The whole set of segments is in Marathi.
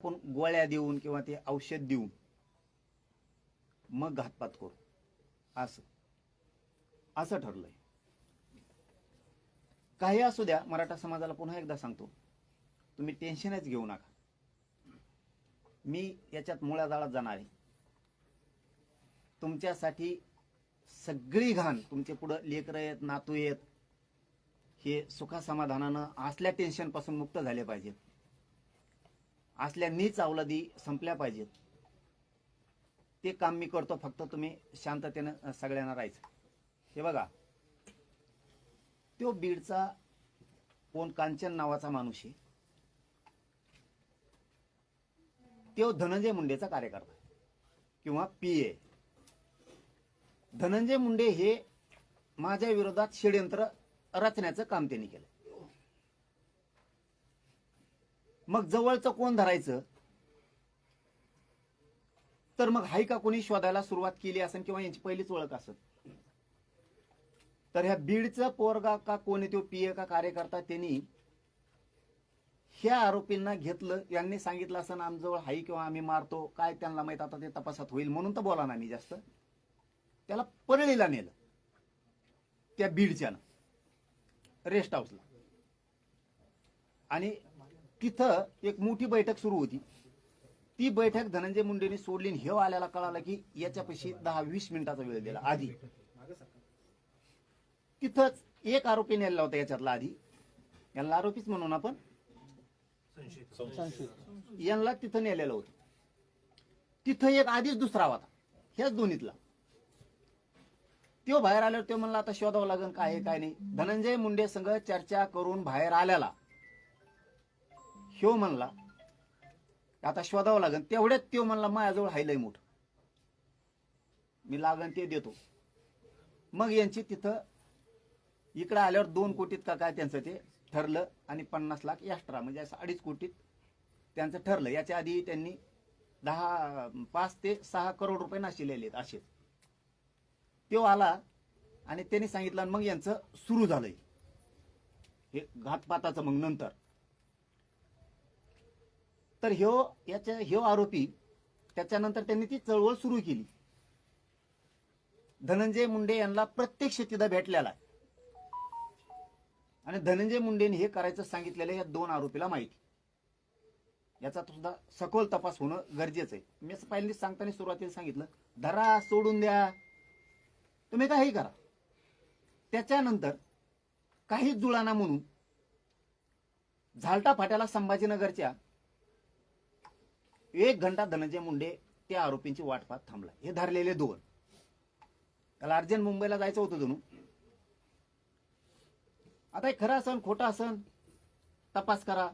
आपण गोळ्या देऊन किंवा ते औषध देऊन मग घातपात करू. असं. असं ठरलंय. काही असू द्या मराठा समाजाला पुन्हा एकदा सांगतो. तुम्ही टेन्शनच घेऊ नका. मी याच्यात मुळा जाळात जाणार आहे. तुमच्यासाठी सगळी घाण तुमचे पुढं लेकरं आहेत नातू आहेत हे सुखासमाधानानं असल्या टेन्शनपासून मुक्त झाले पाहिजेत. असल्या नीच अवलादी संपल्या पाहिजेत. ते काम मी करतो फक्त तुम्ही शांततेनं सगळ्यांना राहायचं. हे बघा. तो बीडचा कोण कांचन नावाचा माणूस आहे. तो धनंजय मुंडेचा कार्यकर्ता किंवा पी ए धनंजय मुंडे हे माझ्या विरोधात षडयंत्र रचण्याचं काम त्यांनी केलं मग जवळचं कोण धरायचं? तर मग हाय का कोणी शोधायला सुरुवात केली असेल किंवा यांची पहिलीच ओळख असत तर ह्या बीडचं पोरगा का कोणी तो पीए का कार्यकर्ता त्यांनी ह्या आरोपींना घेतलं. यांनी सांगितलं असं आमजवळ हाई किंवा आम्ही मारतो. काय त्यांना माहीत आता ते तपासात होईल म्हणून तर बोला ना मी जास्त. त्याला परळीला नेलं. त्या बीडच्यानं. रेस्ट हाऊसला. आणि तिथं एक मोठी बैठक सुरू होती. ती बैठक धनंजय मुंडेने सोडली हे आल्याला कळालं की याच्यापाशी दहा वीस मिनिटाचा वेळ दिला आधी. तिथंच एक आरोपी नेला होता याच्यातला आधी. यांना आरोपीच म्हणून आपण? यांना तिथं नेलेलं होतं. तिथं एक आधीच दुसरा होता. ह्याच दोन्हीतला. तो बाहेर आल्यावर तो म्हणला आता शोधावं लागेल काय आहे, काय नाही. धनंजय मुंडे संघ चर्चा करून बाहेर आल्याला ह्यो म्हणला आता शोधावं लागेल तेवढ्यात त्यो म्हणला माझ्याजवळ हायलय मोठ. मी लागन ते देतो. मग यांची तिथं इकडं आल्यावर दोन कोटीत का काय त्यांचं ते ठरलं आणि पन्नास लाख एक्स्ट्रा म्हणजे असं अडीच कोटीत त्यांचं ठरलं. याच्या आधी त्यांनी दहा पाच ते सहा करोड रुपये नाशिलेले आहेत असेच. तो आला आणि त्यांनी सांगितलं आणि मग यांचं सुरू झालंय. हे घातपाताचं मग नंतर. तर ह्यो याच्या ह्यो आरोपी त्याच्यानंतर त्यांनी ती चळवळ सुरू केली. धनंजय मुंडे यांना प्रत्येक शेतीदा भेटलेला आणि धनंजय मुंडेने हे करायचं सांगितलेलं या दोन आरोपीला माहिती. याचा सुद्धा सखोल तपास होणं गरजेचं आहे. मी असं पहिल्यांदा सांगताना सुरुवातीला सांगितलं धरा सोडून द्या. तुम्ही काही करा. त्याच्यानंतर काही जुळाना म्हणून झालटा फाट्याला संभाजीनगरच्या एक घंटा धनंजय मुंडे त्या आरोपींची वाट पाहत थांबला हे धरलेले दोन. त्याला अर्जंट मुंबईला जायचं होतं जणू आता हे खरं असन खोटं असन? तपास करा.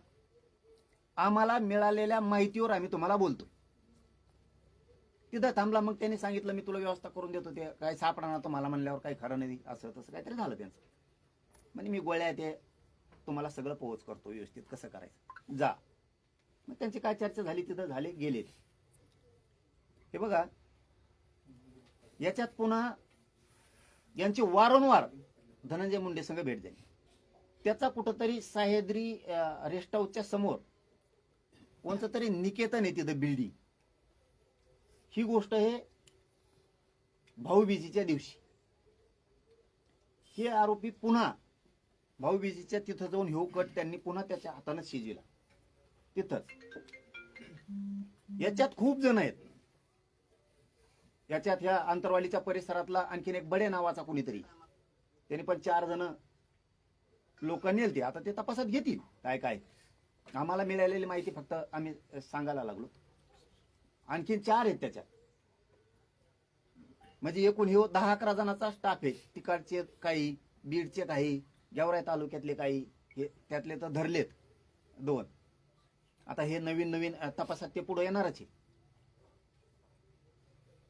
आम्हाला मिळालेल्या माहितीवर आम्ही तुम्हाला बोलतो. तिथं थांबला मग त्यांनी सांगितलं मी तुला व्यवस्था करून देतो ते काय सापडणार तुम्हाला म्हणल्यावर काही खरं नाही असं तसं काहीतरी झालं त्यांचं. म्हणजे मी गोळ्या ते तुम्हाला सगळं पोहोच करतो व्यवस्थित कसं करायचं? जा. मग त्यांची काय चर्चा झाली तिथं झाले गेले. हे बघा याच्यात पुन्हा यांची वारंवार धनंजय मुंडे संघ भेट झाली. त्याचा कुठंतरी सह्याद्री रेस्ट हाऊसच्या समोर कोणतं तरी निकेतन आहे तिथं बिल्डिंग ही गोष्ट हे भाऊबीजीच्या दिवशी. हे आरोपी पुन्हा भाऊबीजीच्या तिथं जाऊन ह्यो कट त्यांनी पुन्हा त्याच्या हातानं शिजिला तिथंच. याच्यात खूप जण आहेत. याच्यात ह्या आंतरवालीच्या परिसरातला आणखीन एक बडे नावाचा कोणीतरी. त्यांनी पण चार जण लोक नेलते. आता ते तपासात घेतील काय काय. आम्हाला मिळालेली माहिती फक्त आम्ही सांगायला लागलो. आणखीन चार आहेत त्याच्यात. म्हणजे एकूण हे दहा अकरा जणांचा स्टाफ आहे. तिकडचे काही बीडचे काही गेवराई तालुक्यातले काही हे त्यातले तर धरलेत दोन. आता हे नवीन नवीन तपासात ते पुढे येणारच आहे.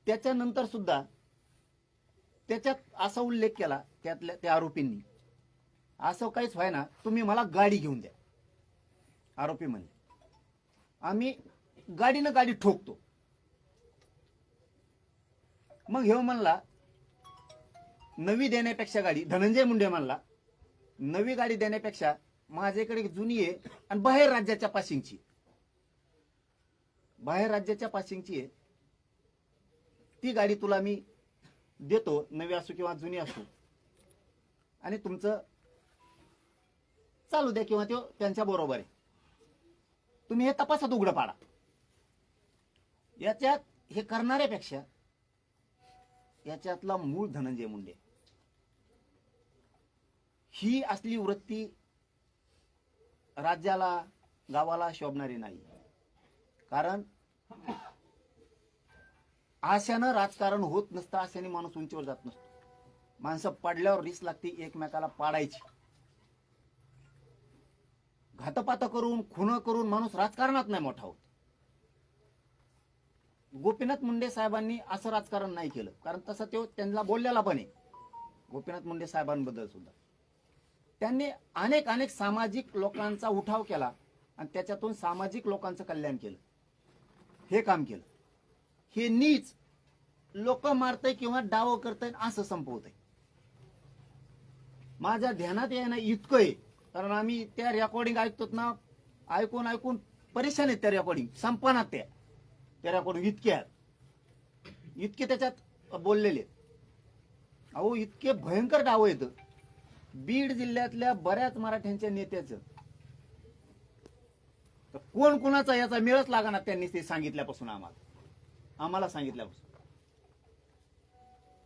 त्याच्यानंतर सुद्धा त्याच्यात असा उल्लेख केला त्यातल्या त्या आरोपींनी. असं काहीच व्हायना तुम्ही मला गाडी घेऊन द्या. आरोपी म्हणले. आम्ही गाडीनं गाडी ठोकतो. मग हे म्हणला नवी देण्यापेक्षा गाडी धनंजय मुंडे म्हणला नवी गाडी देण्यापेक्षा माझ्याकडे जुनी आहे आणि बाहेर राज्याच्या पासिंगची बाहेर राज्याच्या पासिंगची आहे. ती गाडी तुला मी देतो नवी असो किंवा जुनी असो. आणि तुमचं चालू द्या किंवा तो त्यांच्या बरोबर आहे. तुम्ही हे तपासात उघडं पाडा. याच्यात हे करणाऱ्यापेक्षा याच्यातला मूळ धनंजय मुंडे. ही असली वृत्ती राज्याला गावाला शोभणारी नाही. कारण आशानं राजकारण होत नसतं आशाने माणूस उंचीवर जात नसतो. माणसं पडल्यावर रिस लागते एकमेकाला पाडायची. घातपात करून खुन करून माणूस राजकारणात नाही मोठा होत. गोपीनाथ मुंडे साहेबांनी असं राजकारण नाही केलं. कारण तसं तो त्यांना बोललेला पण आहे. गोपीनाथ मुंडे साहेबांबद्दल सुद्धा. त्यांनी अनेक अनेक सामाजिक लोकांचा उठाव केला आणि त्याच्यातून सामाजिक लोकांचं कल्याण केलं. हे काम केलं. हे नीच लोक मारतय किंवा डाव करताय असं संपवतंय. माझ्या ध्यानात येणं इतकं आहे कारण आम्ही त्या रेकॉर्डिंग ऐकतो ना ऐकून ऐकून परेशान आहेत त्या रेकॉर्डिंग संपनात त्या. त्या रेकॉर्डिंग इतक्या आहेत. इतके त्याच्यात बोललेले आहेत. अहो इतके भयंकर डाव येत बीड जिल्ह्यातल्या बऱ्याच मराठ्यांच्या नेत्याचं तर कोण कोणाचा याचा मेळच लागणार त्यांनी ते सांगितल्यापासून आम्हाला. आम्हाला सांगितल्यापासून.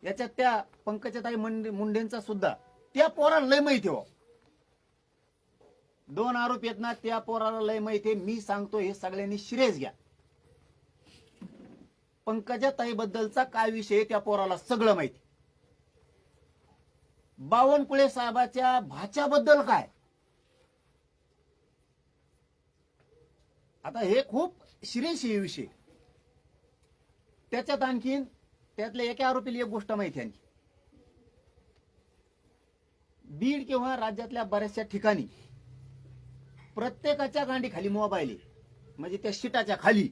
याच्यात त्या पंकजाताई ताई मुंडेंचा सुद्धा त्या पोराला लय माहिती हो. दोन आरोप येत ना त्या पोराला लय माहिती मी सांगतो हे सगळ्यांनी श्रेयस घ्या. पंकजाताई बद्दलचा काय विषय त्या पोराला सगळं माहिती. बावनकुळे साहेबाच्या भाच्याबद्दल काय? आता हे खूप शिरेश आहे विषय. त्याच्यात आणखीन त्यातल्या एका आरोपीला एक गोष्ट माहिती आणखी. बीड किंवा राज्यातल्या बऱ्याचशा ठिकाणी प्रत्येकाच्या गांडी खाली मोबाईल आहे. म्हणजे त्या शिटाच्या खाली.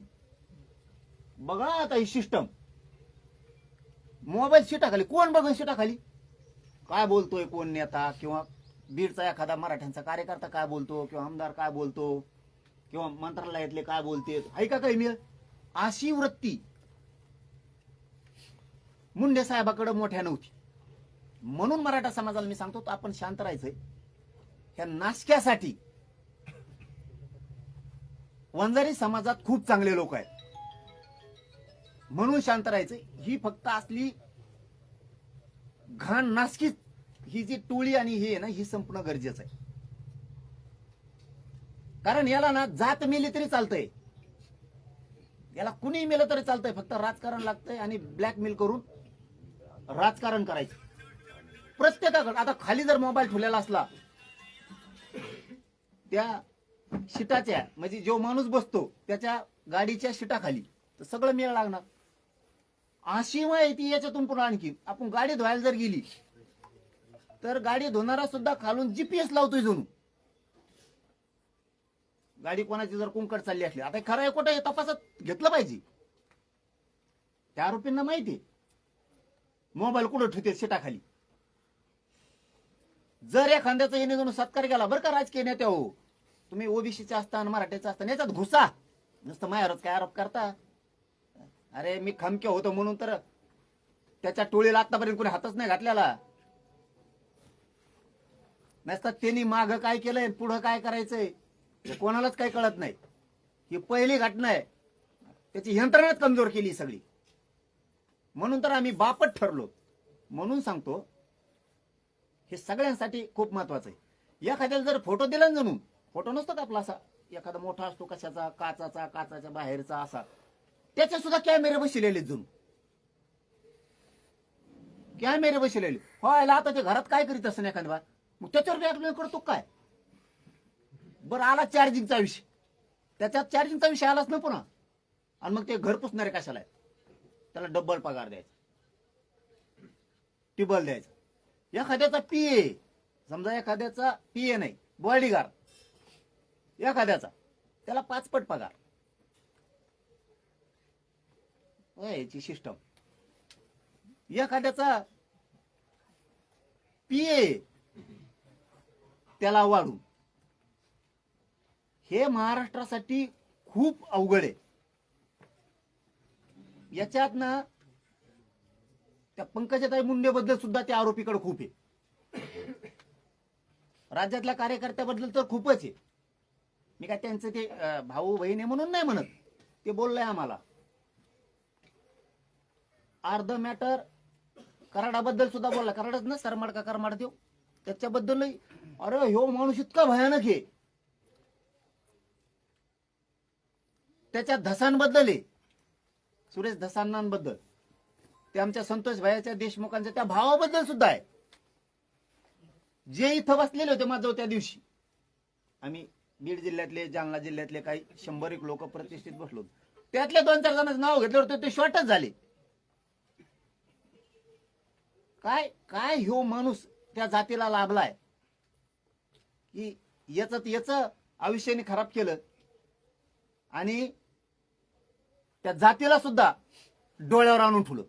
बघा आता ही सिस्टम मोबाईल शिटाखाली. कोण बघा शिटाखाली? काय बोलतोय कोण नेता? किंवा बीडचा एखादा मराठ्यांचा कार्यकर्ता काय बोलतो? किंवा आमदार काय बोलतो? किंवा मंत्रालयातले काय बोलते ऐका काही मी अशी वृत्ती मुंडे साहेबाकडे मोठ्या नव्हती. म्हणून मराठा समाजाला मी सांगतो तर आपण शांत राहायचंय. ह्या नाशक्यासाठी वंजारी समाजात खूप चांगले लोक आहेत. म्हणून शांत राहायचंय. ही फक्त असली घाण नासकीच ही जी टोळी आणि हे आहे ना ही संपणं गरजेचं आहे. कारण याला ना जात मेली तरी चालतंय. याला कुणी मेलं तरी चालतंय. फक्त राजकारण लागतंय आणि ब्लॅकमेल करून राजकारण करायचं. प्रत्येकाकडे. आता खाली जर मोबाईल ठेवलेला असला त्या शिटाच्या म्हणजे जो माणूस बसतो त्याच्या गाडीच्या शिटाखाली तर सगळं मेळ लागणार. अशी माहिती याच्यातून पुन्हा आणखी आपण गाडी धुवायला जर गेली तर गाडी धुणारा सुद्धा खालून जीपीएस लावतोय जणू गाडी कोणाची जर कुंकड चालली असली आता खरं आहे कुठं हे तपासात घेतलं पाहिजे. त्या आरोपींना माहिती मोबाईल कुठं ठेवते शिटाखाली जर एखाद्याचा येणे जाऊन सत्कार केला बरं का राजकीय नेत्या हो. तुम्ही ओबीसीचे असता आणि मराठीचा असता याच्यात घुसा. नुसतं मायावरच काय आरोप करता? अरे मी खमक्या होतो म्हणून तर त्याच्या टोळीला आतापर्यंत कोणी हातच नाही घातलेला. नसतात त्यांनी माग काय केलंय पुढं काय करायचंय? हे कोणालाच काही कळत नाही. ही पहिली घटना आहे. त्याची यंत्रणाच कमजोर केली सगळी. म्हणून तर आम्ही बापट ठरलो. म्हणून सांगतो हे सगळ्यांसाठी खूप महत्वाचं आहे. एखाद्याला जर फोटो दिला ना जणू फोटो नसतो का आपला असा? एखादा मोठा असतो कशाचा? काचाचा काचाच्या बाहेरचा असा. त्याचे सुद्धा कॅमेरे बसलेले जणू. कॅमेरे बसलेले. व्हायला आता ते घरात काय करीत असं एखाद्या मग त्याच्यावर करतो काय? बरं आला चार्जिंगचा विषय. त्याच्यात चार्जिंगचा विषय आलाच ना पुन्हा. आणि मग ते घर पुसणारे कशाला आहेत? त्याला डब्बल पगार द्यायचा. टिबल द्यायचा. एखाद्याचा पीए समजा एखाद्याचा पीए नाही बॉडीगार्ड एखाद्याचा. त्याला पाचपट पगार. याची सिस्टम एखाद्याचा पीए त्याला वाढून. हे महाराष्ट्रासाठी खूप अवघड आहे. याच्यात ना त्या पंकजाताई मुंडेबद्दल सुद्धा त्या आरोपीकडे खूप आहे. राज्यातल्या कार्यकर्त्याबद्दल तर खूपच आहे. मी काय त्यांचं ते भाऊ बहीण आहे म्हणून नाही म्हणत. ते बोललंय आम्हाला. अर्ध मॅटर कराडाबद्दल सुद्धा बोलला. कराडच ना सरमाड का करमाड देव? त्याच्याबद्दलही. अरे ह्यो माणूस इतका भयानक आहे. त्याच्या धसांबद्दल आहे सुरेश धसांनांबद्दल. ते आमच्या संतोष भायाच्या देशमुखांच्या त्या भावाबद्दल सुद्धा आहे. जे इथं बसलेले होते माझं त्या दिवशी. आम्ही बीड जिल्ह्यातले जालना जिल्ह्यातले काही शंभर एक लोक प्रतिष्ठित बसलो. त्यातल्या दोन चार जणांचं नाव घेतलं होतं ते शॉर्टच झाले. काय काय ह्यो माणूस त्या जातीला लाभलाय? की याच याच आयुष्याने खराब केलं. आणि त्या जातीला सुद्धा डोळ्यावर आणून ठेवलं.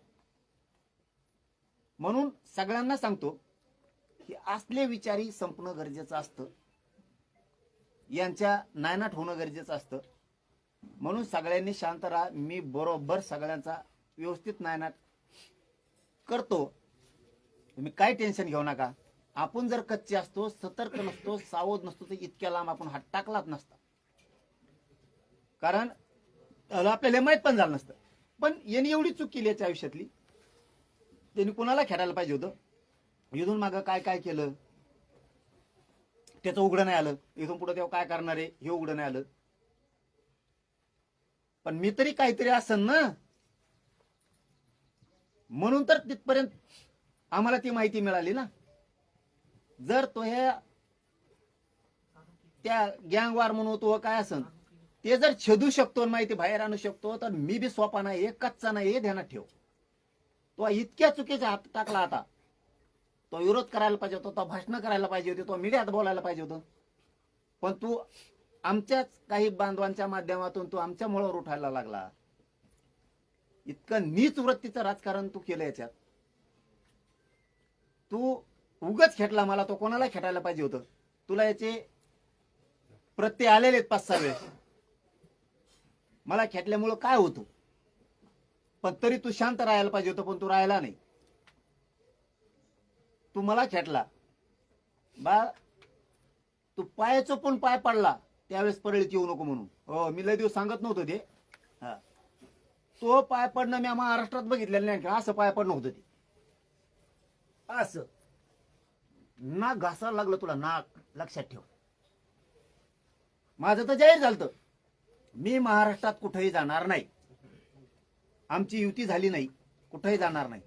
म्हणून सगळ्यांना सांगतो की असले विचारी संपणं गरजेचं असतं. यांच्या नायनाट होणं गरजेचं असतं. म्हणून सगळ्यांनी शांत राहा. मी बरोबर सगळ्यांचा व्यवस्थित नायनाट करतो. तुम्ही काय टेन्शन घेऊ नका. आपण जर कच्चे असतो सतर्क नसतो सावध नसतो तर इतक्या लांब आपण हात टाकलाच नसता. कारण आपल्याला माहीत पण झालं नसतं. पण यांनी एवढी चूक केली याच्या आयुष्यातली. त्यांनी कुणाला खेळायला पाहिजे होतं? इथून मागं काय काय केलं? त्याचं उघडं नाही आलं. इथून पुढे तेव्हा काय करणार आहे? हे उघडं नाही आलं. पण मी तरी काहीतरी असन ना? म्हणून तर तिथपर्यंत आम्हाला ती माहिती मिळाली ना? जर तो ह्या त्या गँग वार म्हणून तो काय असन? ते जर छेदू शकतो माहिती बाहेर आणू शकतो तर मी बी सोपा नाही हे कच्चा नाही हे ध्यानात ठेव. तो इतक्या चुकीच्या हात टाकला आता. तो विरोध करायला पाहिजे होता तो भाषण करायला पाहिजे होते तो मीडियात बोलायला पाहिजे होतं. पण तू आमच्याच काही बांधवांच्या माध्यमातून तू आमच्या मुळावर उठायला लागला. इतकं नीच वृत्तीचं राजकारण तू केलं याच्यात. तू उगच खेटला मला तो कोणाला खेटायला पाहिजे होतं? तुला याचे प्रत्यय आलेले आहेत पाच सहा वेळेस. मला खेटल्यामुळं काय होतं? पण तरी तू शांत राहायला पाहिजे होतं पण तू राहायला नाही. तू मला खेटला. बा तू पायाचं पण पाय पडला त्यावेळेस परळीत येऊ नको म्हणून. हो मी लय दिवस सांगत नव्हतो ते. हा. तो पाय पडणं मी महाराष्ट्रात बघितलेलं नाही असं पाय पडणं होतं ते. असं. नाक घासायला लागलं तुला नाक. लक्षात ठेव. माझं तर जाहीर झालं मी महाराष्ट्रात कुठेही जाणार नाही. आमची युती झाली नाही. कुठेही जाणार नाही.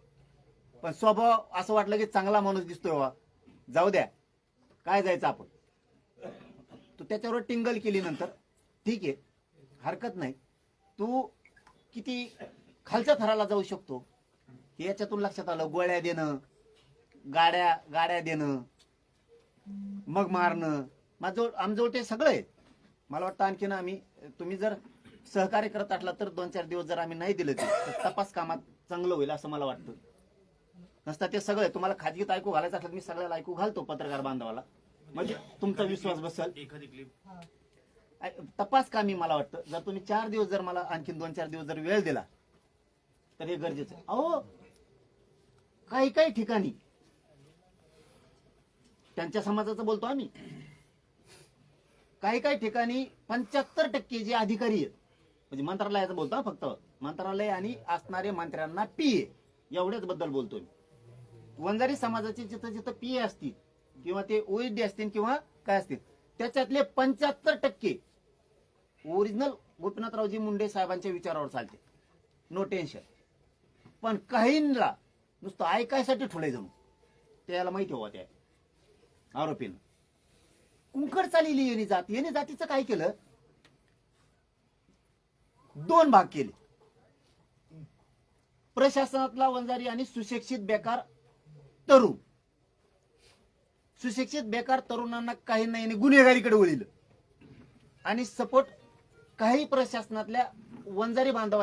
पण स्वभाव असं वाटलं की चांगला माणूस दिसतोय वा जाऊ द्या. काय जायचं आपण? तू त्याच्यावर टिंगल केली नंतर. ठीक आहे. हरकत नाही. तू किती खालच्या थराला जाऊ शकतो. हे याच्यातून लक्षात आलं. गोळ्या देणं गाड्या गाड्या देणं मग मारणं. माझं आमजवळ ते सगळं आहे. मला वाटतं आणखीन आम्ही तुम्ही जर सहकार्य करत असला तर दोन चार दिवस जर आम्ही नाही दिलं तर तपास कामात चांगलं होईल असं मला वाटतं. नसता ते सगळं. तुम्हाला खाजगीत ऐकू घालायचं असलं मी सगळ्याला ऐकू घालतो पत्रकार बांधवाला. म्हणजे तुमचा विश्वास बसल. एखादी क्लिप ऐ- तपास कामी मला वाटतं. जर तुम्ही चार दिवस जर मला आणखीन दोन चार दिवस जर वेळ दिला तर हे गरजेचं आहे. अहो काही काही ठिकाणी त्यांच्या समाजाचं बोलतो आम्ही. काही काही ठिकाणी पंच्याहत्तर टक्के जे अधिकारी आहेत म्हणजे मंत्रालयाचं बोलतो फक्त मंत्रालय आणि असणारे मंत्र्यांना पीए एवढ्याच बद्दल बोलतोय मी. वंजारी समाजाचे जिथं जिथं पीए असतील किंवा ते ओएसडी असतील किंवा काय असतील त्याच्यातले पंच्याहत्तर टक्के ओरिजिनल गोपीनाथरावजी मुंडे साहेबांच्या विचारावर चालते. नो टेन्शन पण काहींना नुसतं ऐकायसाठी ठुले जणू त्याला माहिती हवा त्या आरोपीनं. कुंकड चाललेली येणी जात. येणे जातीचं काय केलं? दोन भाग केले. प्रशासनातला वंजारी आणि सुशिक्षित बेकार तरुण. सुशिक्षित बेकार तरुणांना काही नाही गुन्हेगारीकडे वळिलं. आणि सपोर्ट काही प्रशासनातल्या वंजारी बांधव